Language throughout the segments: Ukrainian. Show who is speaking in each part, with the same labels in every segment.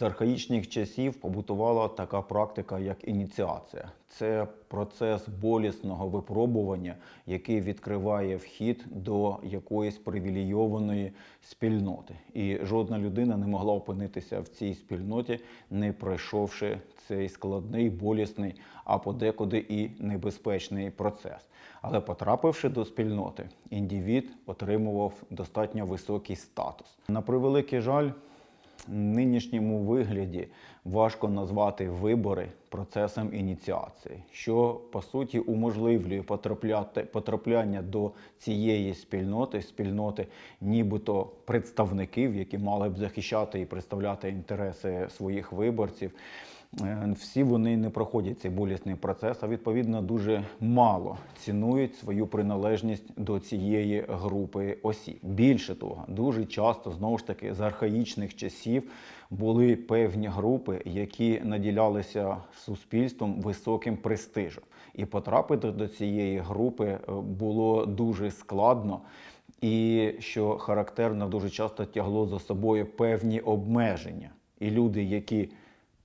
Speaker 1: З архаїчних часів побутувала така практика, як ініціація. Це процес болісного випробування, який відкриває вхід до якоїсь привілейованої спільноти. І жодна людина не могла опинитися в цій спільноті, не пройшовши цей складний, болісний, а подекуди і небезпечний процес. Але потрапивши до спільноти, індивід отримував достатньо високий статус. На превеликий жаль, нинішньому вигляді важко назвати вибори процесом ініціації, що по суті уможливлює потрапляння до цієї спільноти, спільноти, нібито представників, які мали б захищати і представляти інтереси своїх виборців. Е, Всі вони не проходять цей болісний процес, а відповідно дуже мало цінують свою приналежність до цієї групи осіб. Більше того, дуже часто знову ж таки з архаїчних часів були певні групи, які наділялися суспільством високим престижем, і потрапити до цієї групи е, було дуже складно. І що характерно, дуже часто тягло за собою певні обмеження. І люди, які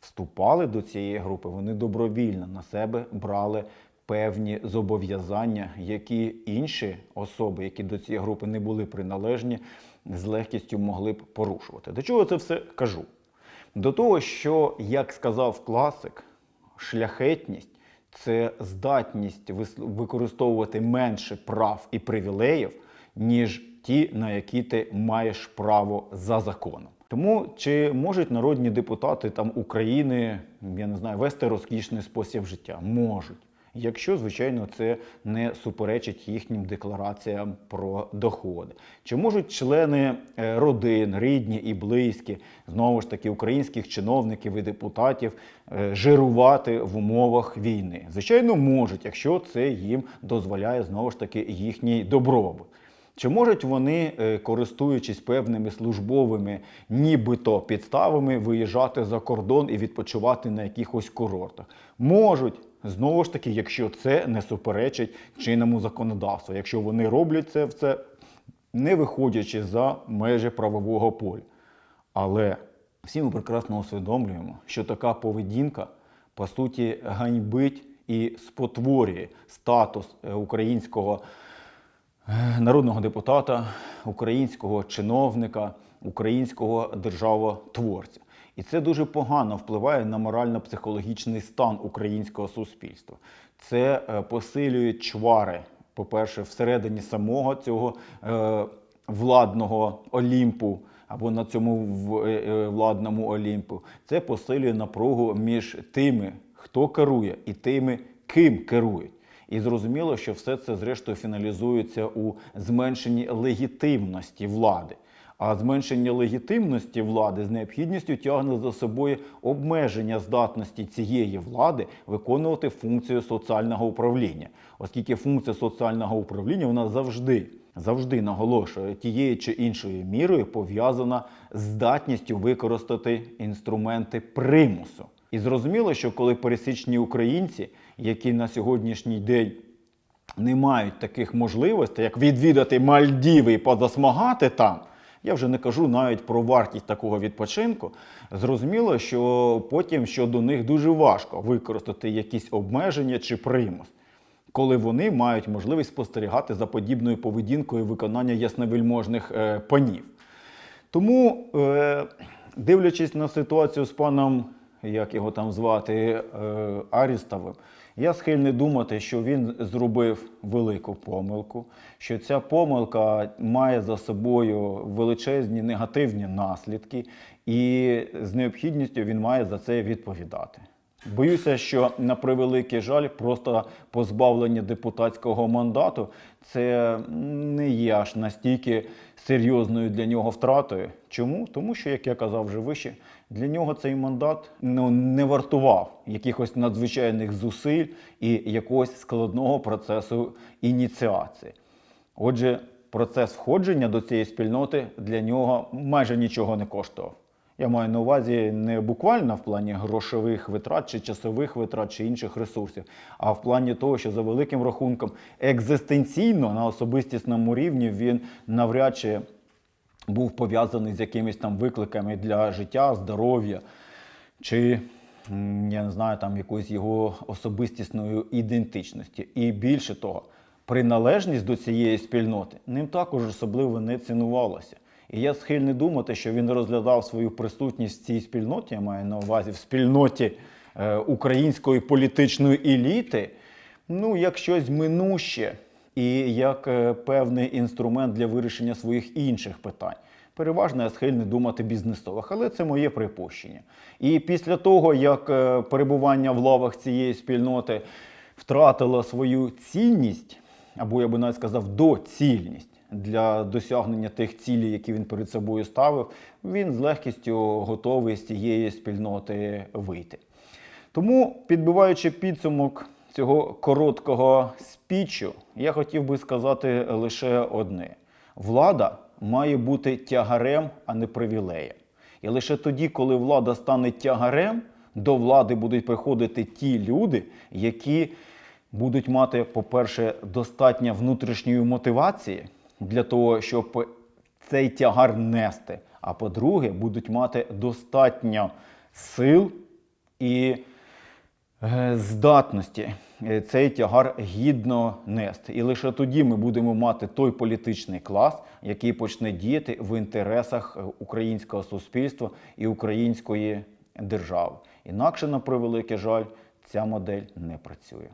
Speaker 1: вступали до цієї групи, вони добровільно на себе брали певні зобов'язання, які інші особи, які до цієї групи не були приналежні, з легкістю могли б порушувати. До чого я це все кажу? До того, що, як сказав класик, шляхетність це здатність використовувати менше прав і привілеїв, ніж ті, на які ти маєш право за законом. Тому чи можуть народні депутати там України, я не знаю, вести розкішний спосіб життя? Можуть. Якщо, звичайно, це не суперечить їхнім деклараціям про доходи. Чи можуть члени е, родин, рідні і близькі, знову ж таки, українських чиновників і депутатів е, жирувати в умовах війни? Звичайно, можуть, якщо це їм дозволяє знову ж таки їхній добробут. Чи можуть вони, е, користуючись певними службовими нібито підставами, виїжджати за кордон і відпочивати на якихось курортах? Можуть. Знову ж таки, якщо це не суперечить чинному законодавству, якщо вони роблять це все, не виходячи за межі правового поля. Але всі ми прекрасно усвідомлюємо, що така поведінка по суті ганьбить і спотворює статус е, українського народного депутата, українського чиновника, українського державотворця. І це дуже погано впливає на морально-психологічний стан українського суспільства. Це е, посилює чвари, по-перше, всередині самого цього е, владного олімпу або на цьому е, владному олімпу. Це посилює напругу між тими, хто керує, і тими, ким керують. І зрозуміло, що все це зрештою фіналізується у зменшенні легітимності влади. А зменшення легітимності влади з необхідністю тягне за собою обмеження здатності цієї влади виконувати функцію соціального управління, оскільки функція соціального управління вона завжди, завжди наголошує тією чи іншою мірою пов'язана з здатністю використати інструменти примусу. І зрозуміло, що коли пересічні українці, які на сьогоднішній день не мають таких можливостей, як відвідати Мальдіви і позасмагати там. Я вже не кажу навіть про вартість такого відпочинку. Зрозуміло, що потім щодо них дуже важко використати якісь обмеження чи примус, коли вони мають можливість спостерігати за подібною поведінкою виконання ясновельможних е, панів. Тому, е, дивлячись на ситуацію з паном, як його там звати, е, Арістовим, я схильний думати, що він зробив велику помилку, що ця помилка має за собою величезні негативні наслідки, і з необхідністю він має за це відповідати. Боюся, що на превеликий жаль, просто позбавлення депутатського мандату це не є аж настільки серйозною для нього втратою. Чому? Тому що, як я казав вже вище, для нього цей мандат ну, не вартував якихось надзвичайних зусиль і якогось складного процесу ініціації. Отже, процес входження до цієї спільноти для нього майже нічого не коштував. Я маю на увазі не буквально в плані грошових витрат чи часових витрат чи інших ресурсів, а в плані того, що за великим рахунком екзистенційно на особистісному рівні він навряд чи був пов'язаний з якимись там викликами для життя, здоров'я. чи я не знаю, там якоїсь його особистісної ідентичності. І більше того, приналежність до цієї спільноти ним також особливо не цінувалася. І я схильний думати, що він розглядав свою присутність в цій спільноті, я маю на увазі в спільноті е, української політичної еліти, ну, як щось минуще і як е, певний інструмент для вирішення своїх інших питань. Переважно я схильний думати бізнесових, але це моє припущення. І після того, як е, перебування в лавах цієї спільноти втратило свою цінність, або я би навіть сказав, доцільність для досягнення тих цілей, які він перед собою ставив, він з легкістю готовий з цієї спільноти вийти. Тому, підбиваючи підсумок цього короткого спічу, я хотів би сказати лише одне: влада має бути тягарем, а не привілеєм. І лише тоді, коли влада стане тягарем, до влади будуть приходити ті люди, які будуть мати, по-перше, достатньо внутрішньої мотивації для того, щоб цей тягар нести. А по-друге, будуть мати достатньо сил і здатності е, цей тягар гідно нести. І лише тоді ми будемо мати той політичний клас, який почне діяти в інтересах е, українського суспільства і української держави. Інакше, на превеликий жаль, ця модель не працює.